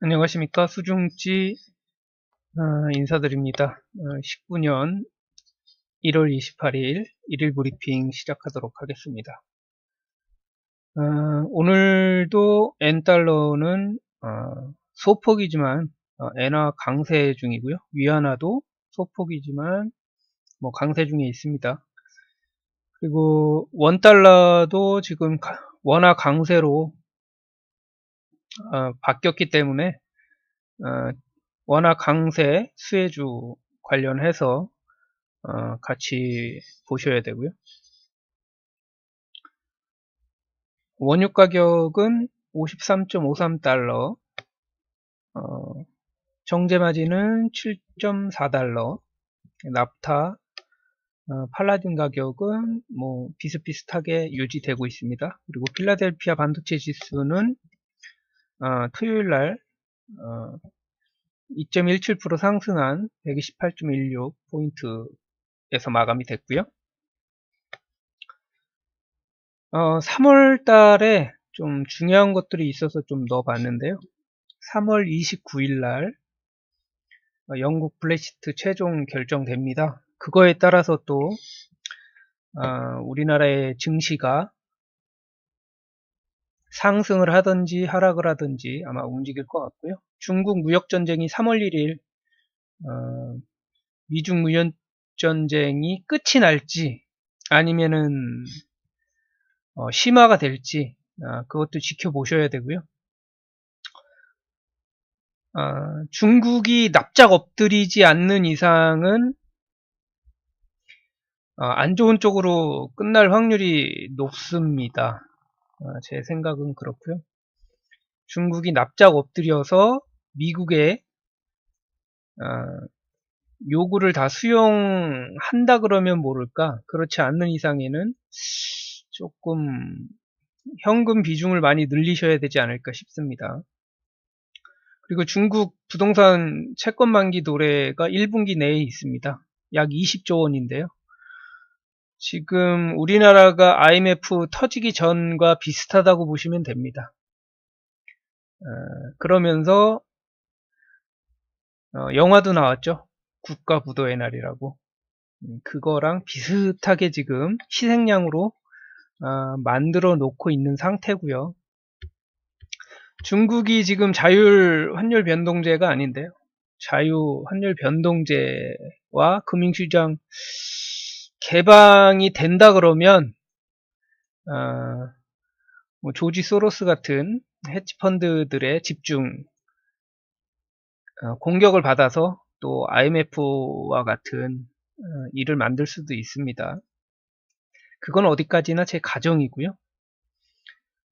안녕하십니까 수중지 어, 인사드립니다. 19년 1월 28일 1일 브리핑 시작하도록 하겠습니다. 어, 오늘도 N달러는 어, 소폭이지만 엔화 강세 중이고요. 위안화도 소폭이지만 뭐 강세 중에 있습니다. 그리고 원달러도 지금 원화 강세로 어, 바뀌었기 때문에 어, 원화 강세 수혜주 관련해서 어, 같이 보셔야 되고요. 원유 가격은 53.53달러, 어, 정제 마진은 7.4달러, 납타, 어, 팔라딘 가격은 뭐 비슷비슷하게 유지되고 있습니다. 그리고 필라델피아 반도체 지수는 어, 토요일 날 어, 2.17% 상승한 128.16 포인트에서 마감이 됐고요. 어, 3월 달에 좀 중요한 것들이 있어서 좀 넣어봤는데요. 3월 29일 날 어, 영국 블레시트 최종 결정됩니다. 그거에 따라서 또 어, 우리나라의 증시가 상승을 하든지 하락을 하든지 아마 움직일 것 같고요. 중국 무역전쟁이 3월 1일 어, 미중 무역전쟁이 끝이 날지 아니면은 어, 심화가 될지 어, 그것도 지켜보셔야 되고요. 어, 중국이 납작 엎드리지 않는 이상은 어, 안 좋은 쪽으로 끝날 확률이 높습니다. 어, 제 생각은 그렇고요. 중국이 납작 엎드려서 미국의 어, 요구를 다 수용한다 그러면 모를까 그렇지 않는 이상에는 조금 현금 비중을 많이 늘리셔야 되지 않을까 싶습니다. 그리고 중국 부동산 채권 만기 도래가 1분기 내에 있습니다. 약 20조 원인데요. 지금 우리나라가 IMF 터지기 전과 비슷하다고 보시면 됩니다. 어, 그러면서 어, 영화도 나왔죠. 국가 부도의 날이라고. 음, 그거랑 비슷하게 지금 희생양으로 어, 만들어 놓고 있는 상태고요. 중국이 지금 자율 환율 변동제가 아닌데요. 자유 환율 변동제와 금융시장 개방이 된다 그러면 어, 뭐 조지 소로스 같은 헤지펀드들의 집중 어, 공격을 받아서 또 IMF와 같은 어, 일을 만들 수도 있습니다. 그건 어디까지나 제 가정이고요.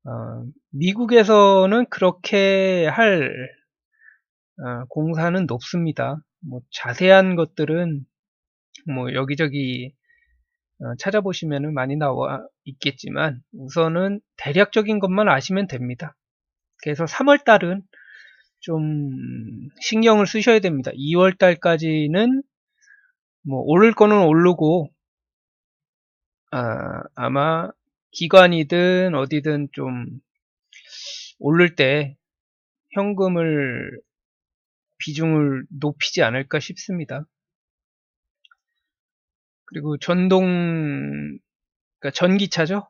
어, 미국에서는 그렇게 할 어, 공사는 높습니다. 뭐 자세한 것들은 뭐 여기저기 어, 찾아보시면 많이 나와 있겠지만 우선은 대략적인 것만 아시면 됩니다. 그래서 3월달은 좀 신경을 쓰셔야 됩니다. 2월달까지는 뭐 오를 거는 오르고 아, 아마 기관이든 어디든 좀 오를 때 현금을 비중을 높이지 않을까 싶습니다. 그리고 전동, 그러니까 전기차죠.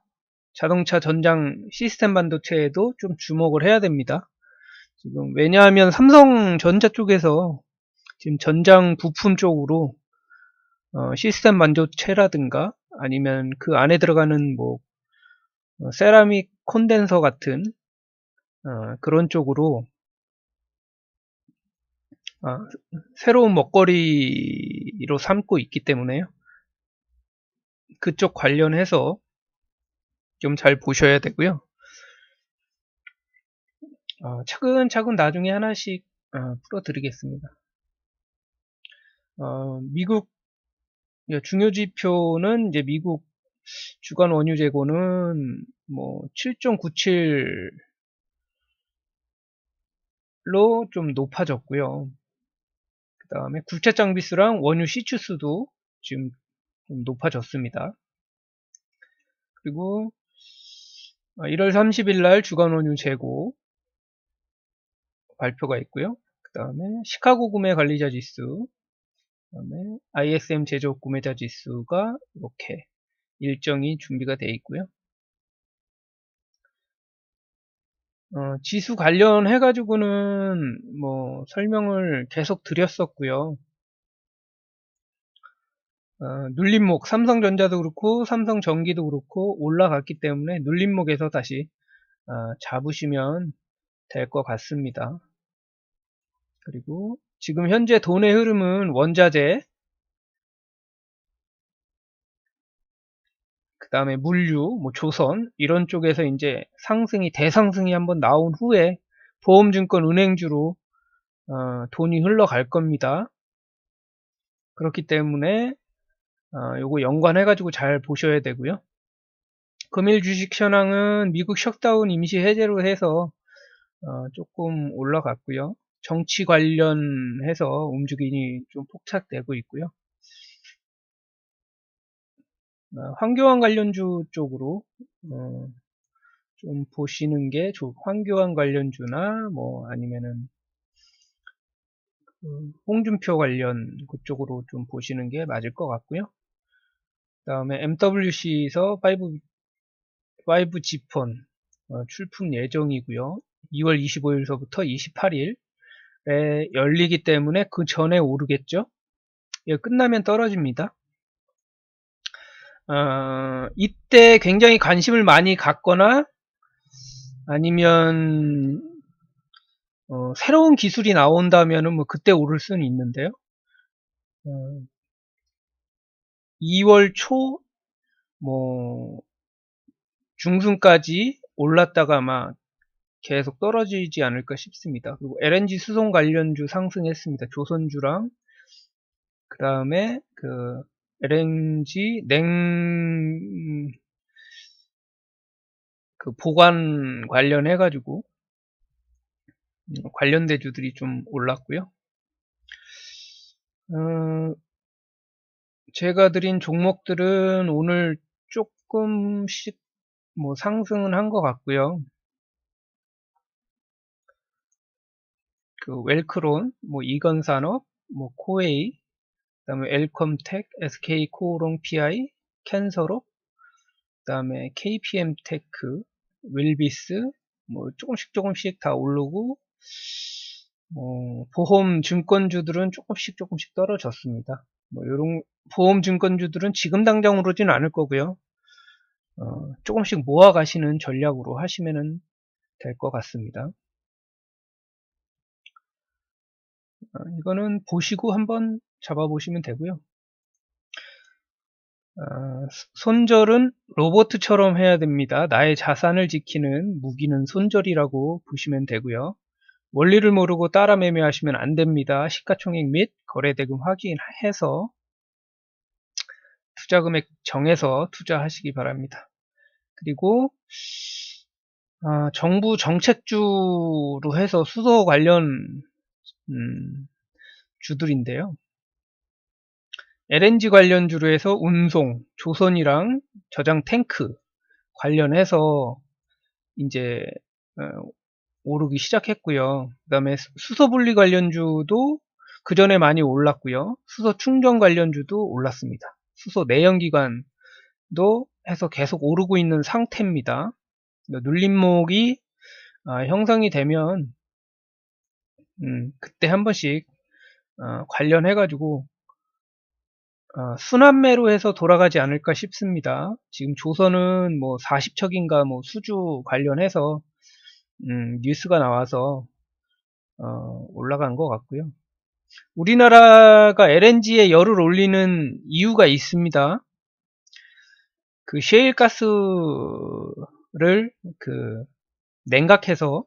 자동차 전장 시스템 반도체에도 좀 주목을 해야 됩니다. 지금 왜냐하면 삼성전자 쪽에서 지금 전장 부품 쪽으로 어, 시스템 반도체라든가 아니면 그 안에 들어가는 뭐 어, 세라믹 콘덴서 같은 어, 그런 쪽으로 어, 새로운 먹거리로 삼고 있기 때문에요. 그쪽 관련해서 좀 잘 보셔야 되고요. 어, 차근차근 나중에 하나씩 어, 풀어드리겠습니다. 어, 미국 중요 지표는 이제 미국 주간 원유 재고는 뭐 7.97로 좀 높아졌고요. 그 다음에 국채 장비수랑 원유 시추수도 지금 좀 높아졌습니다. 그리고 1월 30일 날 주간 원유 재고 발표가 있고요. 그 다음에 시카고 구매 관리자 지수, 그 다음에 ISM 제조업 구매자 지수가 이렇게 일정이 준비가 되어 있고요. 어, 지수 관련해 가지고는 뭐 설명을 계속 드렸었고요. 어, 눌림목 삼성전자도 그렇고 삼성전기도 그렇고 올라갔기 때문에 눌림목에서 다시 어, 잡으시면 될 것 같습니다. 그리고 지금 현재 돈의 흐름은 원자재 그 다음에 물류, 뭐 조선 이런 쪽에서 이제 상승이 대상승이 한번 나온 후에 보험증권 은행주로 어, 돈이 흘러갈 겁니다. 그렇기 때문에 어, 요거 연관해 가지고 잘 보셔야 되고요. 금일 주식 현황은 미국 셧다운 임시 해제로 해서 어, 조금 올라갔고요. 정치 관련해서 움직임이 좀 폭착되고 있고요. 어, 황교안 관련주 쪽으로 어, 좀 보시는 게 좋, 황교안 관련주나 뭐 아니면은 그 홍준표 관련 그쪽으로 좀 보시는 게 맞을 것 같고요. 그 다음에 MWC에서 5, 5G폰 어, 출품 예정이고요. 2월 25일서부터 28일에 열리기 때문에 그 전에 오르겠죠. 예, 끝나면 떨어집니다. 어, 이때 굉장히 관심을 많이 갖거나 아니면 어, 새로운 기술이 나온다면은 뭐 그때 오를 수는 있는데요. 어, 2월 초, 뭐, 중순까지 올랐다가 막 계속 떨어지지 않을까 싶습니다. 그리고 LNG 수송 관련주 상승했습니다. 조선주랑, 그 다음에 그 LNG 냉, 그 보관 관련해가지고, 관련 대주들이 좀 올랐고요. 어, 제가 드린 종목들은 오늘 조금씩 뭐 상승은 한 것 같고요. 그 웰크론, 뭐 이건산업, 뭐 코웨이, 그다음에 엘컴텍, SK코오롱 PI, 캔서로, 그다음에 KPM테크, 윌비스, 뭐 조금씩 조금씩 다 오르고 어, 보험 증권주들은 조금씩 조금씩 떨어졌습니다. 뭐 이런 보험 증권주들은 지금 당장 오르진 않을 거고요. 어, 조금씩 모아 가시는 전략으로 하시면 될 것 같습니다. 어, 이거는 보시고 한번 잡아보시면 되고요. 어, 손절은 로버트처럼 해야 됩니다. 나의 자산을 지키는 무기는 손절이라고 보시면 되고요. 원리를 모르고 따라 매매하시면 안 됩니다. 시가총액 및 거래대금 확인해서 투자 금액 정해서 투자하시기 바랍니다. 그리고 어, 정부 정책주로 해서 수소 관련 음, 주들인데요. LNG 관련주로 해서 운송, 조선이랑 저장 탱크 관련해서 이제 어, 오르기 시작했고요. 그 다음에 수소 분리 관련주도 그 전에 많이 올랐고요. 수소 충전 관련주도 올랐습니다. 수소 내연기관도 해서 계속 오르고 있는 상태입니다. 눌림목이 어, 형성이 되면 음, 그때 한 번씩 어, 관련해 가지고 어, 순환매로 해서 돌아가지 않을까 싶습니다. 지금 조선은 뭐 40척인가 뭐 수주 관련해서 음, 뉴스가 나와서 어, 올라간 것 같고요. 우리나라가 LNG에 열을 올리는 이유가 있습니다. 그 셰일 가스를 그 냉각해서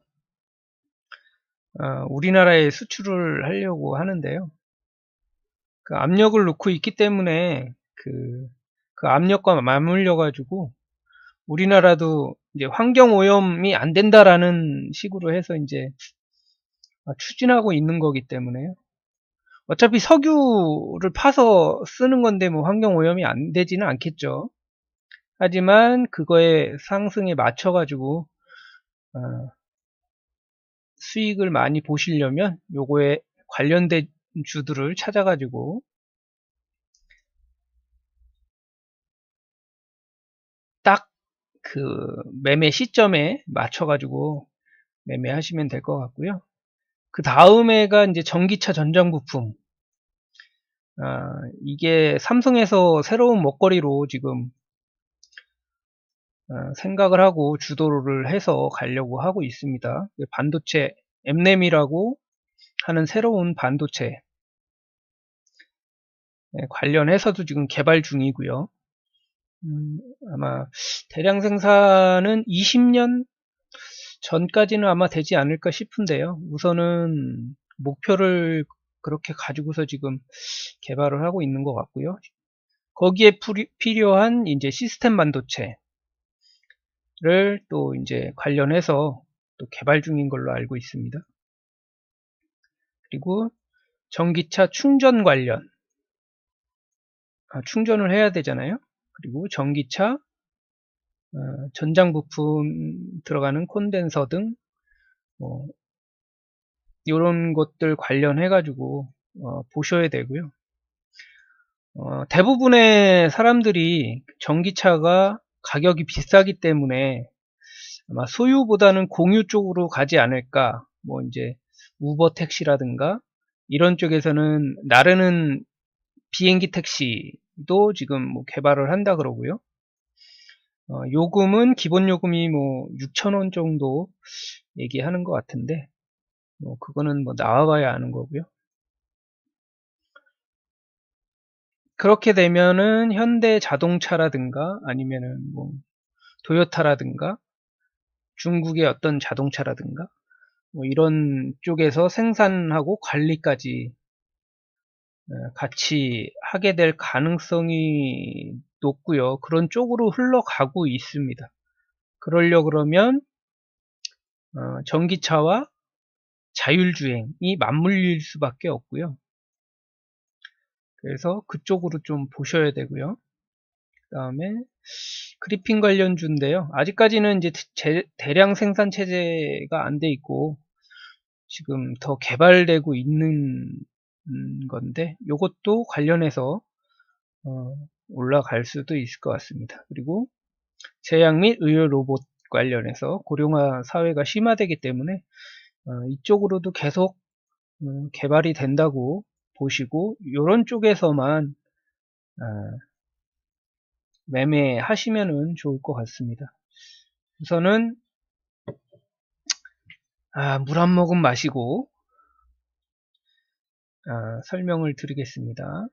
어, 우리나라에 수출을 하려고 하는데요. 그 압력을 놓고 있기 때문에 그, 그 압력과 맞물려 가지고 우리나라도 이제 환경 오염이 안 된다라는 식으로 해서 이제 추진하고 있는 거기 때문에요. 어차피 석유를 파서 쓰는 건데 뭐 환경 오염이 안 되지는 않겠죠. 하지만 그거에 상승에 맞춰 가지고 어, 수익을 많이 보시려면 요거에 관련된 주들을 찾아 가지고 딱 그 매매 시점에 맞춰 가지고 매매하시면 될 것 같고요. 그 다음에가 이제 전기차 전장 부품. 아, 이게 삼성에서 새로운 먹거리로 지금 어, 생각을 하고 주도를 해서 가려고 하고 있습니다. 반도체 엠램이라고 하는 새로운 반도체 네, 관련해서도 지금 개발 중이고요. 음, 아마 대량 생산은 20년 전까지는 아마 되지 않을까 싶은데요. 우선은 목표를 그렇게 가지고서 지금 개발을 하고 있는 것 같고요. 거기에 필요한 이제 시스템 반도체를 또 이제 관련해서 또 개발 중인 걸로 알고 있습니다. 그리고 전기차 충전 관련 아, 충전을 해야 되잖아요. 그리고 전기차 어, 전장 부품 들어가는 콘덴서 등 뭐, 이런 것들 관련해 가지고 어, 보셔야 되고요. 어, 대부분의 사람들이 전기차가 가격이 비싸기 때문에 아마 소유보다는 공유 쪽으로 가지 않을까. 뭐 이제 우버 택시라든가 이런 쪽에서는 나르는 비행기 택시도 지금 뭐 개발을 한다 그러고요. 어, 요금은 기본 요금이 뭐 6,000원 정도 얘기하는 것 같은데 뭐 그거는 뭐 나와봐야 아는 거고요. 그렇게 되면은 현대 자동차라든가 아니면은 뭐 도요타라든가 중국의 어떤 자동차라든가 뭐 이런 쪽에서 생산하고 관리까지 어, 같이 하게 될 가능성이 높고요. 그런 쪽으로 흘러가고 있습니다. 그러려 그러면 어, 전기차와 자율주행이 맞물릴 수밖에 없고요. 그래서 그쪽으로 좀 보셔야 되고요. 그 다음에 그리핀 관련주인데요. 아직까지는 이제 제, 대량 생산 체제가 안 돼 있고 지금 더 개발되고 있는 음, 건데 이것도 관련해서 어, 올라갈 수도 있을 것 같습니다. 그리고 제약 및 의료 로봇 관련해서 고령화 사회가 심화되기 때문에 어, 이쪽으로도 계속 어, 개발이 된다고 보시고 이런 쪽에서만 어, 매매하시면 좋을 것 같습니다. 우선은 아, 물 한 모금 마시고 아, 설명을 드리겠습니다.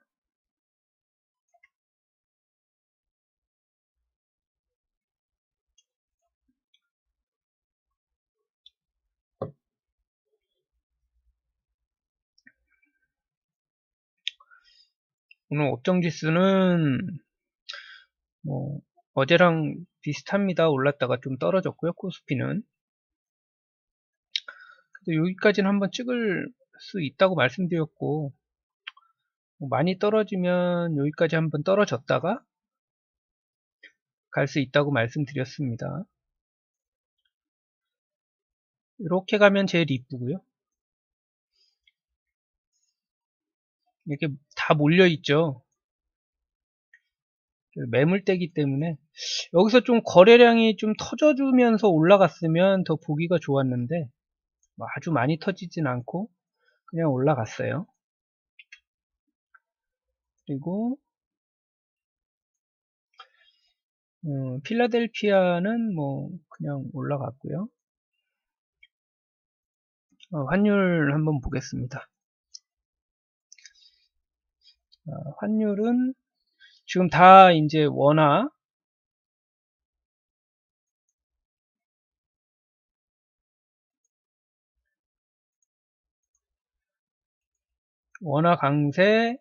오늘 업종 지수는 뭐 어제랑 비슷합니다. 올랐다가 좀 떨어졌고요. 코스피는 그래도 여기까지는 한번 찍을 수 있다고 말씀드렸고 뭐 많이 떨어지면 여기까지 한번 떨어졌다가 갈 수 있다고 말씀드렸습니다. 이렇게 가면 제일 이쁘고요. 이렇게 다 몰려 있죠. 매물대기 때문에 여기서 좀 거래량이 좀 터져주면서 올라갔으면 더 보기가 좋았는데 뭐 아주 많이 터지진 않고 그냥 올라갔어요. 그리고 음, 필라델피아는 뭐 그냥 올라갔고요. 어, 환율 한번 보겠습니다. 어, 환율은 지금 다 이제 원화 원화 강세,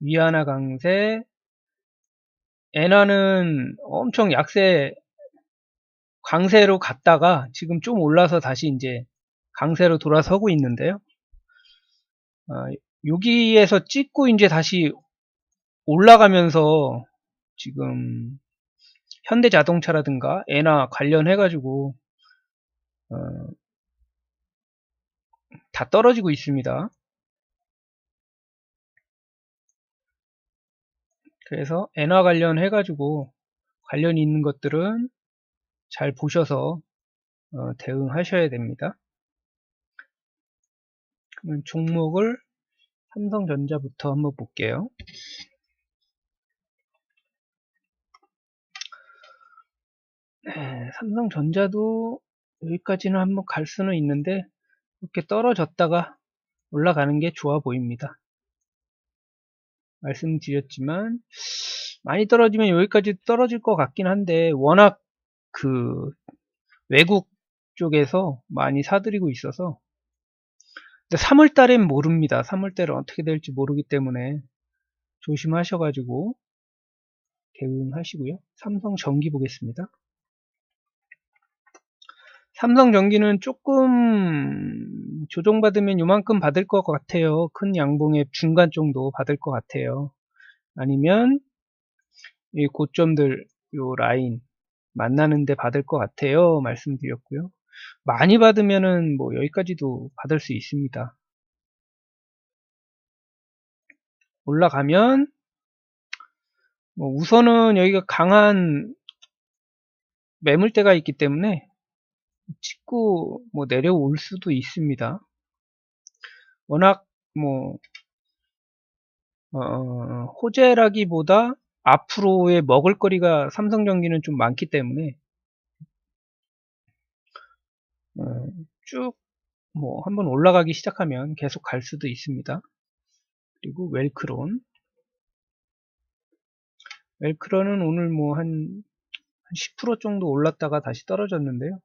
위안화 강세, 엔화는 엄청 약세 강세로 갔다가 지금 좀 올라서 다시 이제 강세로 돌아서고 있는데요. 어, 여기에서 찍고 이제 다시 올라가면서 지금 현대자동차라든가 에나 관련해가지고 어, 다 떨어지고 있습니다. 그래서 엔화 관련 해 가지고 관련이 있는 것들은 잘 보셔서 어, 대응하셔야 됩니다. 그러면 종목을 삼성전자부터 한번 볼게요. 네, 삼성전자도 여기까지는 한번 갈 수는 있는데 이렇게 떨어졌다가 올라가는 게 좋아 보입니다. 말씀드렸지만 많이 떨어지면 여기까지 떨어질 것 같긴 한데 워낙 그 외국 쪽에서 많이 사들이고 있어서 3월 달엔 모릅니다. 3월 달은 어떻게 될지 모르기 때문에 조심하셔가지고 대응하시고요. 삼성 전기 보겠습니다. 삼성 전기는 조금 조정받으면 요만큼 받을 것 같아요. 큰 양봉의 중간 정도 받을 것 같아요. 아니면 이 고점들 요 라인 만나는데 받을 것 같아요. 말씀드렸고요. 많이 받으면은 뭐 여기까지도 받을 수 있습니다. 올라가면 뭐 우선은 여기가 강한 매물대가 있기 때문에 찍고 뭐 내려올 수도 있습니다. 워낙 뭐 어, 호재라기보다 앞으로의 먹을거리가 삼성전기는 좀 많기 때문에 어, 쭉 뭐 한번 올라가기 시작하면 계속 갈 수도 있습니다. 그리고 웰크론 웰크론은 오늘 뭐 한 10% 정도 올랐다가 다시 떨어졌는데요.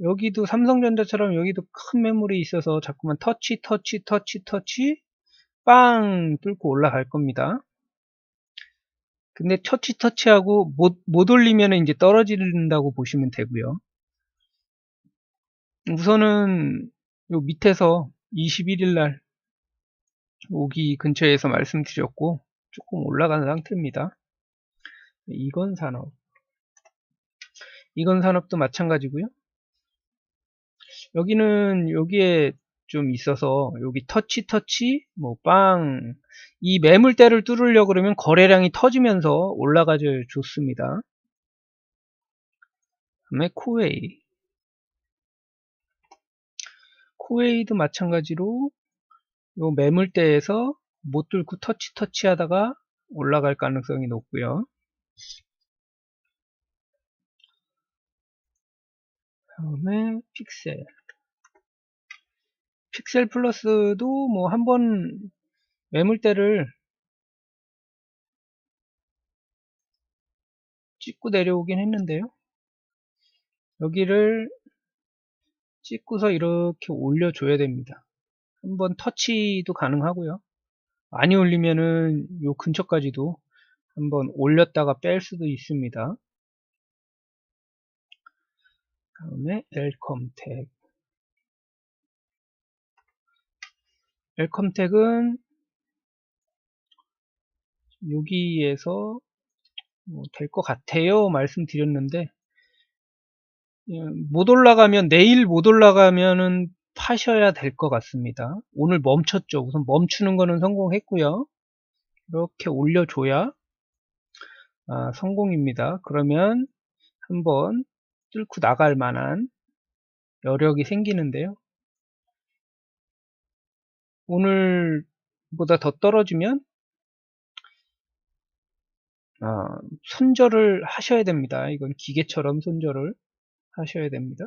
여기도 삼성전자처럼 여기도 큰 매물이 있어서 자꾸만 터치 터치 터치 터치 빵 뚫고 올라갈 겁니다. 근데 터치 터치하고 못, 못 올리면 이제 떨어진다고 보시면 되고요. 우선은 요 밑에서 21일 날 오기 근처에서 말씀드렸고 조금 올라가는 상태입니다. 이건 산업 이건 산업도 마찬가지고요. 여기는 여기에 좀 있어서 여기 터치 터치 뭐 빵 이 매물대를 뚫으려 그러면 거래량이 터지면서 올라가져 좋습니다. 다음에 코웨이 코웨이도 마찬가지로 요 매물대에서 못 뚫고 터치 터치 하다가 올라갈 가능성이 높고요. 다음에 픽셀 픽셀 플러스도 뭐 한 번 매물대를 찍고 내려오긴 했는데요. 여기를 찍고서 이렇게 올려줘야 됩니다. 한번 터치도 가능하고요. 많이 올리면은 요 근처까지도 한번 올렸다가 뺄 수도 있습니다. 다음에 엘컴텍 엘컴텍은 여기에서 뭐 될것 같아요 말씀드렸는데 음, 못 올라가면 내일 못 올라가면은 파셔야 될 것 같습니다. 오늘 멈췄죠. 우선 멈추는 거는 성공했고요. 이렇게 올려줘야 아, 성공입니다. 그러면 한번 뚫고 나갈 만한 여력이 생기는데요. 오늘보다 더 떨어지면 어, 손절을 하셔야 됩니다. 이건 기계처럼 손절을 하셔야 됩니다.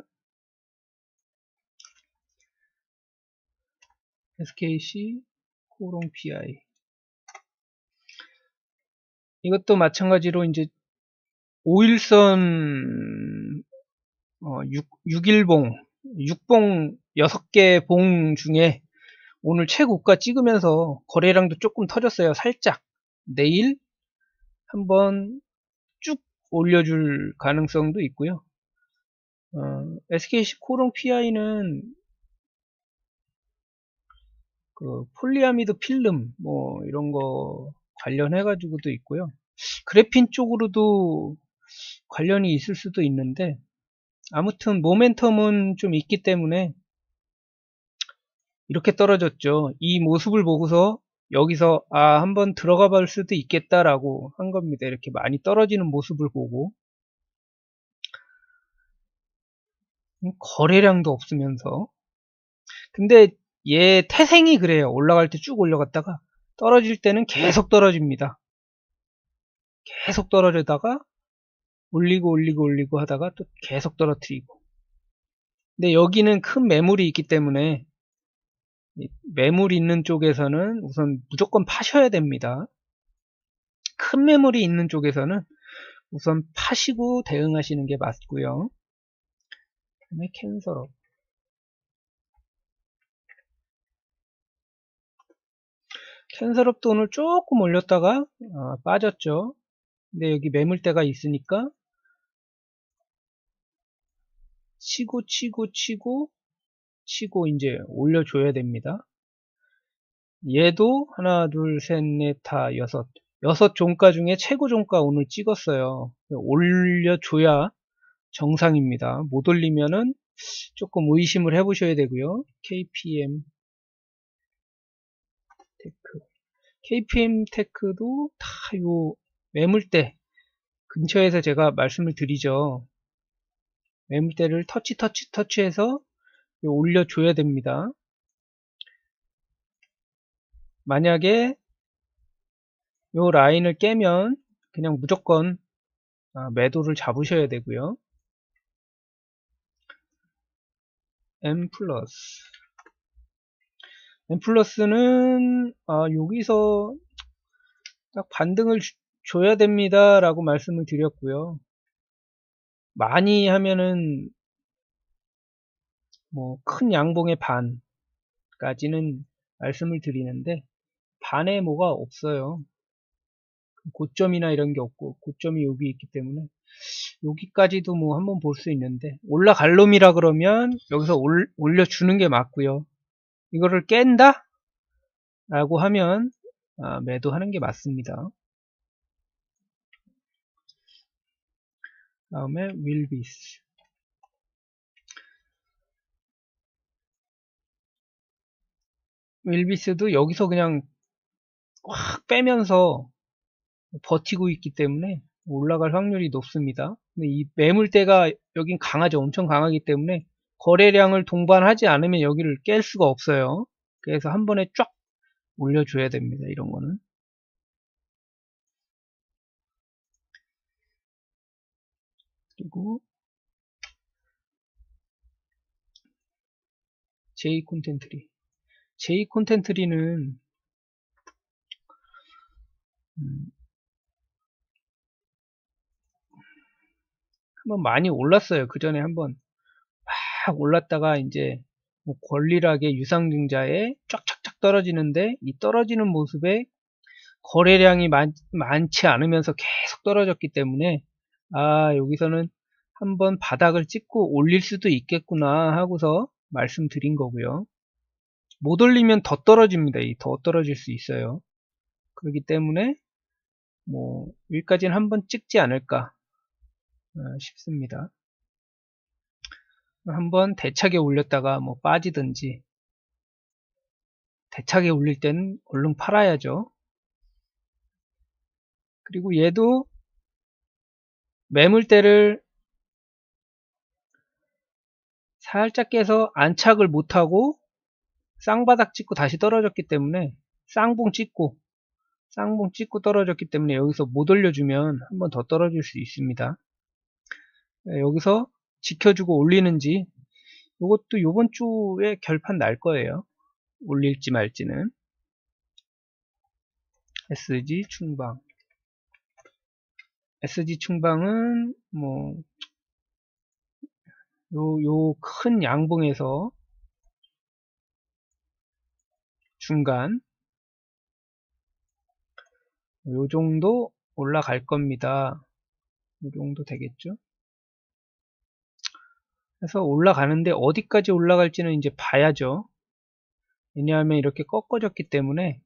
SKC 코롱 PI 이것도 마찬가지로 이제 5일선 어, 6, 6일봉 6봉 6개 봉 중에 오늘 최고가 찍으면서 거래량도 조금 터졌어요. 살짝. 내일 한번 쭉 올려줄 가능성도 있고요. 어, SKC 코롱 PI는 그 폴리아미드 필름 뭐 이런 거 관련해 가지고도 있고요. 그래핀 쪽으로도 관련이 있을 수도 있는데 아무튼 모멘텀은 좀 있기 때문에 이렇게 떨어졌죠. 이 모습을 보고서 여기서 아 한번 들어가 볼 수도 있겠다라고 한 겁니다. 이렇게 많이 떨어지는 모습을 보고 음, 거래량도 없으면서 근데 얘 태생이 그래요. 올라갈 때 쭉 올라갔다가 떨어질 때는 계속 떨어집니다. 계속 떨어지다가 올리고 올리고 올리고 하다가 또 계속 떨어뜨리고 근데 여기는 큰 매물이 있기 때문에 매물 있는 쪽에서는 우선 무조건 파셔야 됩니다. 큰 매물이 있는 쪽에서는 우선 파시고 대응하시는 게 맞고요. 그다음에 캔서업 캔서업도 오늘 조금 올렸다가 어, 빠졌죠. 근데 여기 매물대가 있으니까 치고 치고 치고 치고 이제 올려줘야 됩니다. 얘도 하나 둘셋넷다 여섯 여섯 종가 중에 최고 종가 오늘 찍었어요. 올려줘야 정상입니다. 못 올리면은 조금 의심을 해 보셔야 되고요. KPM 테크 KPM 테크도 다 요 매물대 근처에서 제가 말씀을 드리죠. 매물대를 터치 터치 터치해서 올려줘야 됩니다. 만약에 요 라인을 깨면 그냥 무조건 아, 매도를 잡으셔야 되고요. M 플러스 M 플러스는 아, 여기서 딱 반등을 주, 줘야 됩니다 라고 말씀을 드렸고요. 많이 하면은 뭐 큰 양봉의 반까지는 말씀을 드리는데 반에 뭐가 없어요. 고점이나 이런 게 없고 고점이 여기 있기 때문에 여기까지도 뭐 한번 볼 수 있는데 올라갈 놈이라 그러면 여기서 올, 올려주는 게 맞고요. 이거를 깬다? 라고 하면 아, 매도하는 게 맞습니다. 다음에 윌비스 윌비스도 여기서 그냥 확 빼면서 버티고 있기 때문에 올라갈 확률이 높습니다. 근데 이 매물대가 여긴 강하죠. 엄청 강하기 때문에 거래량을 동반하지 않으면 여기를 깰 수가 없어요. 그래서 한 번에 쫙 올려줘야 됩니다. 이런 거는. 그리고 J 콘텐트리 J 콘텐트리는 음, 한번 많이 올랐어요. 그 전에 한번 막 올랐다가 이제 뭐 권리락의 유상증자에 쫙쫙쫙 떨어지는데 이 떨어지는 모습에 거래량이 많, 많지 않으면서 계속 떨어졌기 때문에 아 여기서는 한번 바닥을 찍고 올릴 수도 있겠구나 하고서 말씀드린 거고요. 못 올리면 더 떨어집니다. 더 떨어질 수 있어요. 그렇기 때문에 뭐 여기까지는 한번 찍지 않을까 어, 싶습니다. 한번 대차게 올렸다가 뭐 빠지든지 대차게 올릴 때는 얼른 팔아야죠. 그리고 얘도 매물대를 살짝 깨서 안착을 못하고 쌍바닥 찍고 다시 떨어졌기 때문에 쌍봉 찍고 쌍봉 찍고 떨어졌기 때문에 여기서 못 올려주면 한 번 더 떨어질 수 있습니다. 네, 여기서 지켜주고 올리는지 이것도 이번 주에 결판 날 거예요. 올릴지 말지는 SG 충방 SG 충방은 뭐 요 요 큰 양봉에서 중간 요 정도 올라갈 겁니다. 요 정도 되겠죠? 그래서 올라가는데 어디까지 올라갈지는 이제 봐야죠. 왜냐하면 이렇게 꺾어졌기 때문에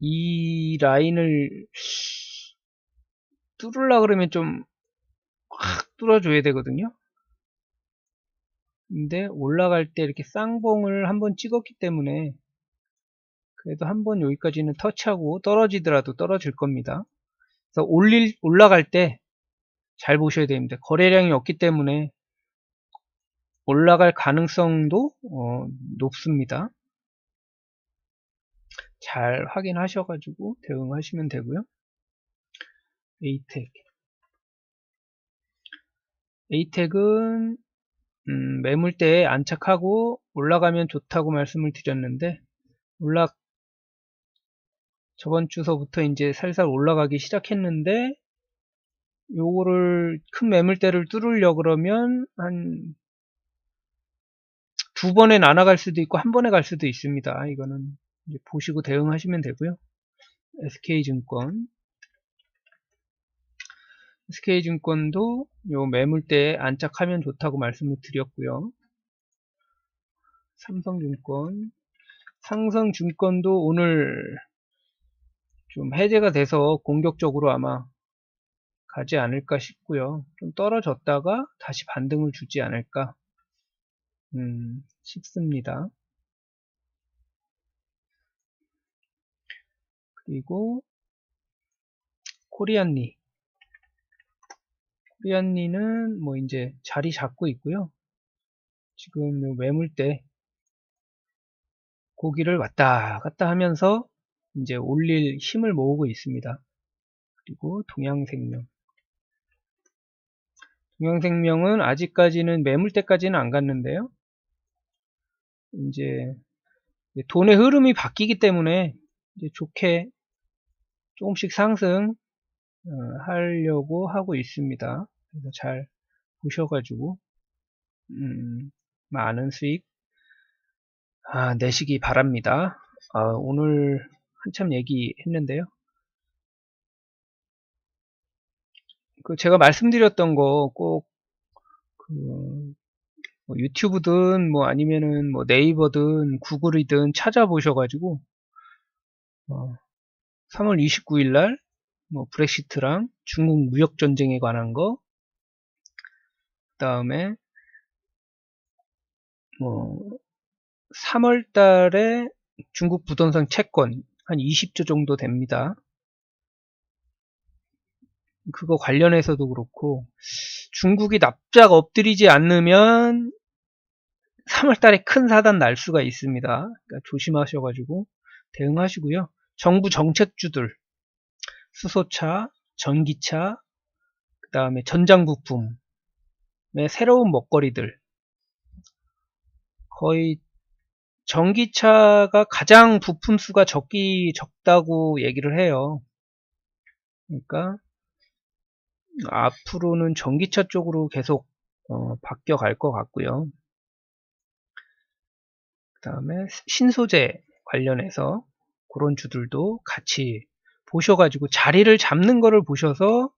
이 라인을 뚫으려 그러면 좀 확 뚫어줘야 되거든요. 근데 올라갈 때 이렇게 쌍봉을 한번 찍었기 때문에 그래도 한번 여기까지는 터치하고 떨어지더라도 떨어질 겁니다. 그래서 올릴, 올라갈 때 잘 보셔야 됩니다. 거래량이 없기 때문에 올라갈 가능성도 어, 높습니다. 잘 확인하셔가지고 대응하시면 되고요. 에이텍 에이텍은 음, 매물대에 안착하고 올라가면 좋다고 말씀을 드렸는데 올라 저번 주서부터 이제 살살 올라가기 시작했는데 요거를 큰 매물대를 뚫으려 그러면 한 두 번에 나눠 갈 수도 있고 한 번에 갈 수도 있습니다. 이거는 보시고 대응하시면 되고요. SK증권 SK증권도 요 매물대에 안착하면 좋다고 말씀을 드렸고요. 삼성증권 상성증권도 오늘 좀 해제가 돼서 공격적으로 아마 가지 않을까 싶고요. 좀 떨어졌다가 다시 반등을 주지 않을까 음, 싶습니다. 그리고 코리안리 코리안리는 뭐 이제 자리 잡고 있고요. 지금 매물대 고기를 왔다 갔다 하면서 이제 올릴 힘을 모으고 있습니다. 그리고 동양생명 동양생명은 아직까지는 매물대까지는 안 갔는데요. 이제 돈의 흐름이 바뀌기 때문에 좋게 조금씩 상승 어, 하려고 하고 있습니다. 그래서 잘 보셔가지고 음, 많은 수익 아, 내시기 바랍니다. 아, 오늘 한참 얘기했는데요. 그 제가 말씀드렸던 거 꼭 그 뭐 유튜브든 뭐 아니면은 뭐 네이버든 구글이든 찾아보셔가지고 어, 3월 29일 날 뭐 브렉시트랑 중국 무역 전쟁에 관한 거 그 다음에 뭐 3월 달에 중국 부동산 채권 한 20조 정도 됩니다. 그거 관련해서도 그렇고 중국이 납작 엎드리지 않으면 3월달에 큰 사단 날 수가 있습니다. 그러니까 조심하셔가지고 대응하시고요. 정부 정책주들 수소차, 전기차, 그 다음에 전장부품의 새로운 먹거리들 거의 전기차가 가장 부품 수가 적기 적다고 얘기를 해요. 그러니까 앞으로는 전기차 쪽으로 계속 어, 바뀌어 갈 것 같고요. 그 다음에 신소재 관련해서 그런 주들도 같이 보셔가지고 자리를 잡는 거를 보셔서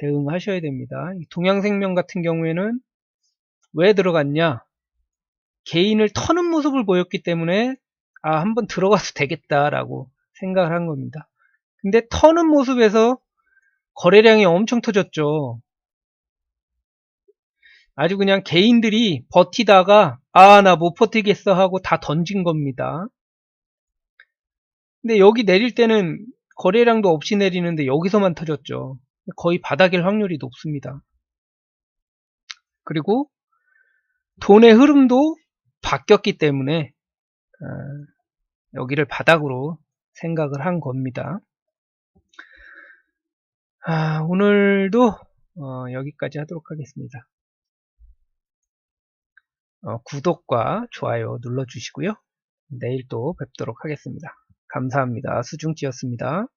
대응하셔야 됩니다. 동양생명 같은 경우에는 왜 들어갔냐? 개인을 터는 모습을 보였기 때문에 아 한번 들어가도 되겠다라고 생각을 한 겁니다. 근데 터는 모습에서 거래량이 엄청 터졌죠. 아주 그냥 개인들이 버티다가 아 나 못 버티겠어 하고 다 던진 겁니다. 근데 여기 내릴 때는 거래량도 없이 내리는데 여기서만 터졌죠. 거의 바닥일 확률이 높습니다. 그리고 돈의 흐름도 바뀌었기 때문에 어, 여기를 바닥으로 생각을 한 겁니다. 아, 오늘도 어, 여기까지 하도록 하겠습니다. 어, 구독과 좋아요 눌러주시고요. 내일 또 뵙도록 하겠습니다. 감사합니다. 수중지였습니다.